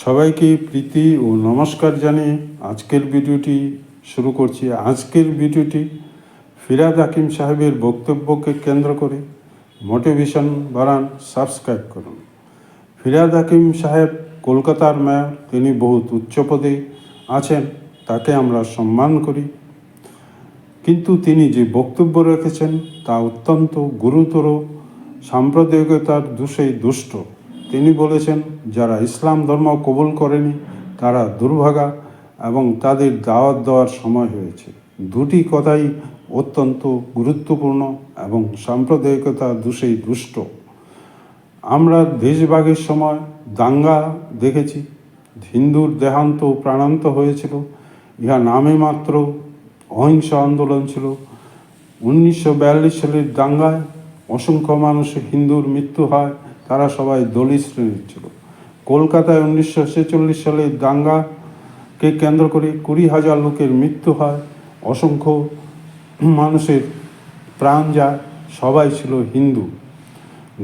সবাইকে প্রীতি ও নমস্কার জানিয়ে আজকের ভিডিওটি শুরু করছি। আজকের ভিডিওটি ফিরাদ হাকিম সাহেবের বক্তব্যকে কেন্দ্র করে মোটিভেশন বাড়ান, সাবস্ক্রাইব করুন। ফিরাদ হাকিম সাহেব কলকাতার মেয়র, তিনি বহুত উচ্চ পদে আছেন, তাকে আমরা সম্মান করি। কিন্তু তিনি যে বক্তব্য রেখেছেন তা অত্যন্ত গুরুতর, সাম্প্রদায়িকতার দোষে দুষ্ট। তিনি বলেছেন, যারা ইসলাম ধর্ম কবুল করেনি, তারা দুর্ভাগা এবং তাদের দাওয়াত দেওয়ার সময় হয়েছে। দুটি কথাই অত্যন্ত গুরুত্বপূর্ণ এবং সাম্প্রদায়িকতা দোষে দুষ্ট। আমরা দেশভাগের সময় দাঙ্গা দেখেছি, হিন্দুর দেহান্ত প্রাণান্ত হয়েছিল, ইহা নামে মাত্র অহিংস আন্দোলন ছিল। উনিশশো বিয়াল্লিশ সালের দাঙ্গায় অসংখ্য মানুষ হিন্দুর মৃত্যু হয় তারা সবাই দলিত শ্রেণির ছিল। কলকাতায় উনিশশো ছেচল্লিশ সালে দাঙ্গাকে কেন্দ্র করে কুড়ি হাজার লোকের মৃত্যু হয়। অসংখ্য মানুষের প্রাণ যায়। সবাই ছিল হিন্দু।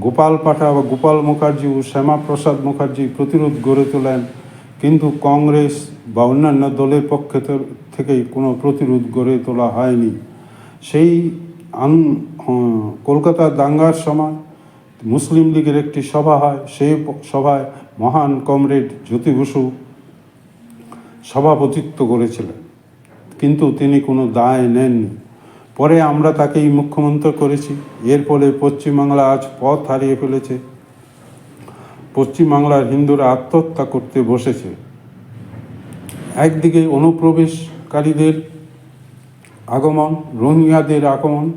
গোপাল পাঠা বা গোপাল মুখার্জি ও শ্যামাপ্রসাদ মুখার্জি প্রতিরোধ গড়ে তোলেন। কিন্তু কংগ্রেস বা অন্যান্য দলের পক্ষ থেকে কোনো প্রতিরোধ গড়ে তোলা হয়নি। সেই আন কলকাতা দাঙ্গার সময় মুসলিম লীগের একটি সভা হয় সেই সভায় মহান কমরেড জ্যোতি বসু সভাপতিত্ব করেছিলেন। কিন্তু তিনি কোনো দায় নেননি। পরে আমরা তাকেই মুখ্যমন্ত্রী করেছি। এর ফলে পশ্চিমবাংলা আজ পথ হারিয়ে ফেলেছে। পশ্চিমবাংলার হিন্দুরা আত্মহত্যা করতে বসেছে। একদিকে অনুপ্রবেশকারীদের আগমন, রোহিঙ্গাদের আগমন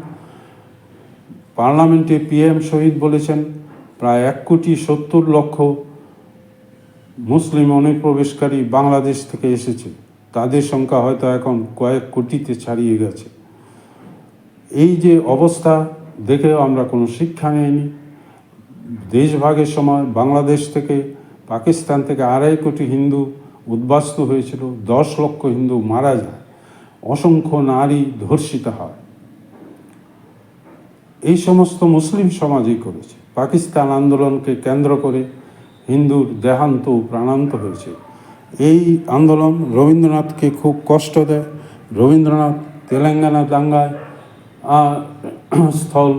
পার্লামেন্টে পিএম শহীদ বলেছেন, প্রায় এক কোটি সত্তর লক্ষ মুসলিম অনুপ্রবেশকারী বাংলাদেশ থেকে এসেছে। তাদের সংখ্যা হয়তো এখন কয়েক কোটিতে ছাড়িয়ে গেছে। এই যে অবস্থা, দেখেও আমরা কোনো শিক্ষা নেইনি। দেশভাগের সময় বাংলাদেশ থেকে পাকিস্তান থেকে আড়াই কোটি হিন্দু উদ্বাস্ত হয়েছিল, দশ লক্ষ হিন্দু মারা যায়। অসংখ্য নারী ধর্ষিত হয়। এই সমস্ত মুসলিম সমাজই করেছে। পাকিস্তান আন্দোলনকে কেন্দ্র করে হিন্দুর দেহান্ত প্রাণান্ত হয়েছে। এই আন্দোলন রবীন্দ্রনাথকে খুব কষ্ট দেয়। রবীন্দ্রনাথ তেলেঙ্গানা দাঙ্গায় স্থল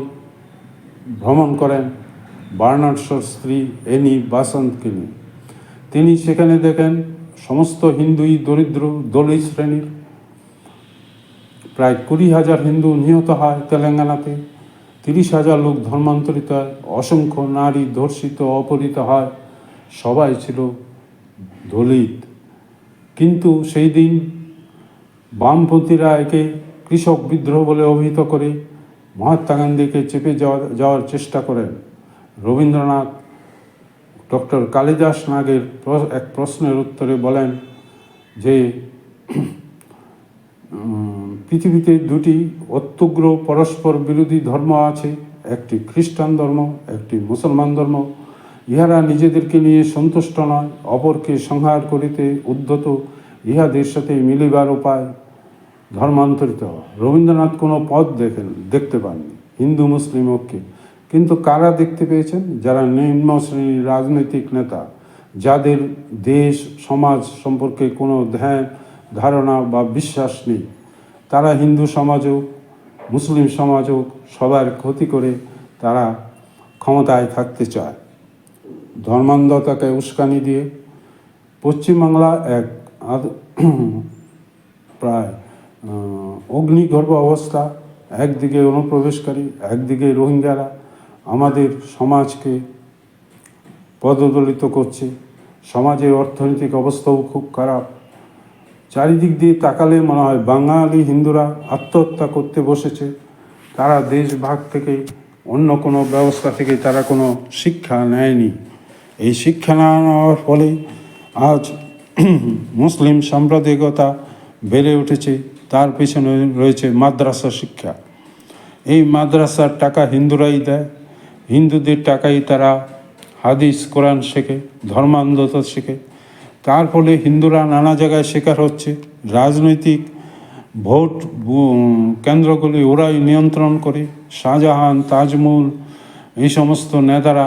ভ্রমণ করেন বার্নার্সর স্ত্রী এনি বাসন্তকে নিয়ে। তিনি সেখানে দেখেন সমস্ত হিন্দুই দরিদ্র, দলিত শ্রেণির। প্রায় কুড়ি হাজার হিন্দু নিহত হয় তেলেঙ্গানাতে। তিরিশ হাজার লোক ধর্মান্তরিত হয় অসংখ্য নারী ধর্ষিত, অপহৃত হয়। সবাই ছিল দলিত। কিন্তু সেই দিন বামপন্থীরা একে কৃষক বিদ্রোহ বলে অভিহিত করে মহাত্মা গান্ধীকে চেপে যাওয়া, যাওয়ার চেষ্টা করেন। রবীন্দ্রনাথ ডক্টর কালিদাস নাগের এক প্রশ্নের উত্তরে বলেন যে পৃথিবীতে দুটি অত্যুগ্র পরস্পর বিরোধী ধর্ম আছে, একটি খ্রিস্টান ধর্ম, একটি মুসলমান ধর্ম। ইহারা নিজেদেরকে নিয়ে সন্তুষ্ট নয়, অপরকে সংহার করিতে উদ্যত ইহাদের সাথে মিলিবার উপায় ধর্মান্তরিত। রবীন্দ্রনাথ কোনো পথ দেখেন, দেখতে পাননি, হিন্দু, মুসলিম, ঐক্যে। কিন্তু কারা দেখতে পেয়েছেন? যারা নিম্ন শ্রেণির রাজনৈতিক নেতা, যাদের দেশ, সমাজ সম্পর্কে কোনো ধ্যান ধারণা বা বিশ্বাস নেই। তারা হিন্দু সমাজ হোক মুসলিম সমাজ হোক সবার ক্ষতি করে তারা ক্ষমতায় থাকতে চায়। ধর্মান্ধতাকে উস্কানি দিয়ে পশ্চিমবাংলা এক প্রায় অগ্নিগর্ভ অবস্থা, একদিকে অনুপ্রবেশকারী, একদিকে রোহিঙ্গারা আমাদের সমাজকে পদদলিত করছে। সমাজের অর্থনৈতিক অবস্থাও খুব খারাপ। চারিদিক দিয়ে তাকালে মনে হয় বাঙালি হিন্দুরা আত্মহত্যা করতে বসেছে। তারা দেশ ভাগ থেকে অন্য কোনো ব্যবস্থা থেকে তারা কোনো শিক্ষা নেয়নি। এই শিক্ষা না নেওয়ার ফলে আজ মুসলিম সাম্প্রদায়িকতা বেড়ে উঠেছে। তার পেছনে রয়েছে মাদ্রাসা শিক্ষা। এই মাদ্রাসার টাকা হিন্দুরাই দেয়। হিন্দুদের টাকাই তারা হাদিস, কোরআন শেখে, ধর্মান্ধতা শেখে। তার ফলে হিন্দুরা নানা জায়গায় শিকার হচ্ছে। রাজনৈতিক ভোট কেন্দ্রগুলি ওরাই নিয়ন্ত্রণ করে। শাহজাহান, তাজমহল, এই সমস্ত নেতারা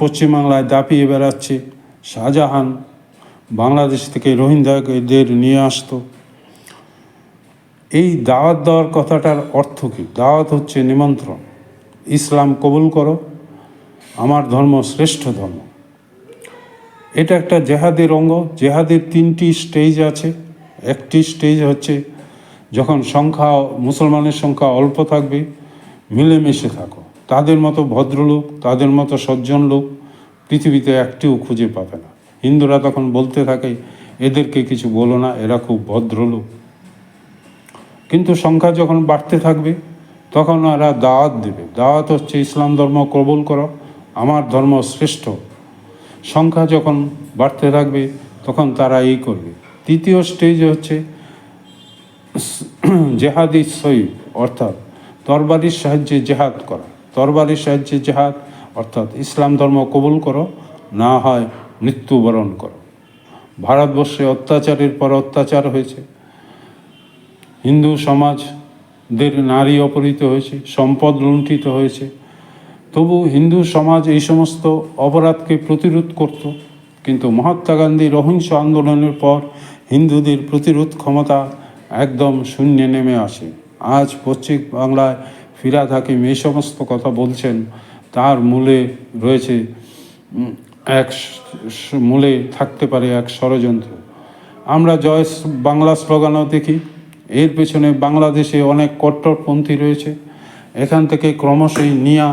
পশ্চিমবাংলায় দাপিয়ে বেড়াচ্ছে। শাহজাহান বাংলাদেশ থেকে রোহিঙ্গাদের নিয়ে আসতো। এই দাওয়াত দেওয়ার কথাটার অর্থ কী? দাওয়াত হচ্ছে নিমন্ত্রণ। ইসলাম কবুল করো। আমার ধর্ম শ্রেষ্ঠ ধর্ম। এটা একটা জেহাদের অঙ্গ। জেহাদের তিনটি স্টেজ আছে। একটি স্টেজ হচ্ছে যখন সংখ্যা, মুসলমানের সংখ্যা অল্প থাকবে, মিলেমিশে থাকো। তাদের মতো ভদ্রলোক, তাদের মতো সজ্জন লোক পৃথিবীতে একটিও খুঁজে পাবে না। হিন্দুরা তখন বলতে থাকে, এদেরকে কিছু বলো না, এরা খুব ভদ্রলোক। কিন্তু সংখ্যা যখন বাড়তে থাকবে, তখন এরা দাওয়াত দেবে। দাওয়াত হচ্ছে, ইসলাম ধর্ম কবুল করো, আমার ধর্ম শ্রেষ্ঠ। সংখ্যা যখন বাড়তে থাকবে, তখন তারা এই করবে। তৃতীয় স্টেজ হচ্ছে জেহাদি সৈব অর্থাৎ তরবারির সাহায্যে জেহাদ করা। তরবারির সাহায্যে জেহাদ, অর্থাৎ ইসলাম ধর্ম কবুল করো, না হয় মৃত্যুবরণ করো। ভারতবর্ষে অত্যাচারের পর অত্যাচার হয়েছে। হিন্দু সমাজদের নারী অপহৃত হয়েছে, সম্পদ লুণ্ঠিত হয়েছে। তবু হিন্দু সমাজ এই সমস্ত অপরাধকে প্রতিরোধ করত, কিন্তু মহাত্মা গান্ধী রহিংস আন্দোলনের পর হিন্দুদের প্রতিরোধ ক্ষমতা একদম শূন্যে নেমে আসে। আজ পশ্চিম বাংলায় ফিরাদ হাকিম এই সমস্ত কথা বলছেন, তার মূলে রয়েছে এক মূলে থাকতে পারে এক ষড়যন্ত্র। আমরা জয় বাংলা স্লোগানও দেখি, এর পেছনে বাংলাদেশে অনেক কট্টরপন্থী রয়েছে, এখান থেকে ক্রমশই নিয়া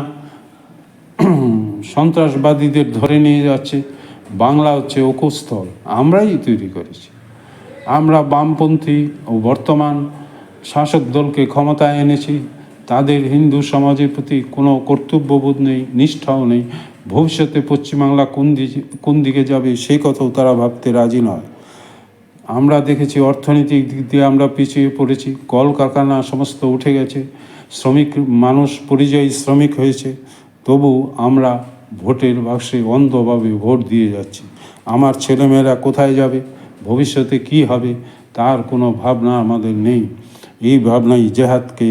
সন্ত্রাসবাদীদের ধরে নিয়ে যাচ্ছে। বাংলা হচ্ছে অকুস্থল আমরাই তৈরি করেছি। আমরা বামপন্থী ও বর্তমান শাসক দলকে ক্ষমতায় এনেছি। তাদের হিন্দু সমাজের প্রতি কোনো কর্তব্যবোধ নেই, নিষ্ঠাও নেই। ভবিষ্যতে পশ্চিমবাংলা কোন দিকে কোন দিকে যাবে সেই কথাও তারা ভাবতে রাজি নয়। আমরা দেখেছি অর্থনৈতিক দিক দিয়ে আমরা পিছিয়ে পড়েছি। কলকারখানা সমস্ত উঠে গেছে। শ্রমিক, মানুষ, পরিযায়ী শ্রমিক হয়েছে। তবু আমরা ভোটের বাক্সে অন্ধভাবে ভোট দিয়ে যাচ্ছি। আমার ছেলেমেয়েরা কোথায় যাবে? ভবিষ্যতে কি হবে? তার কোনো ভাবনা আমাদের নেই। এই ভাবনাই জেহাদকে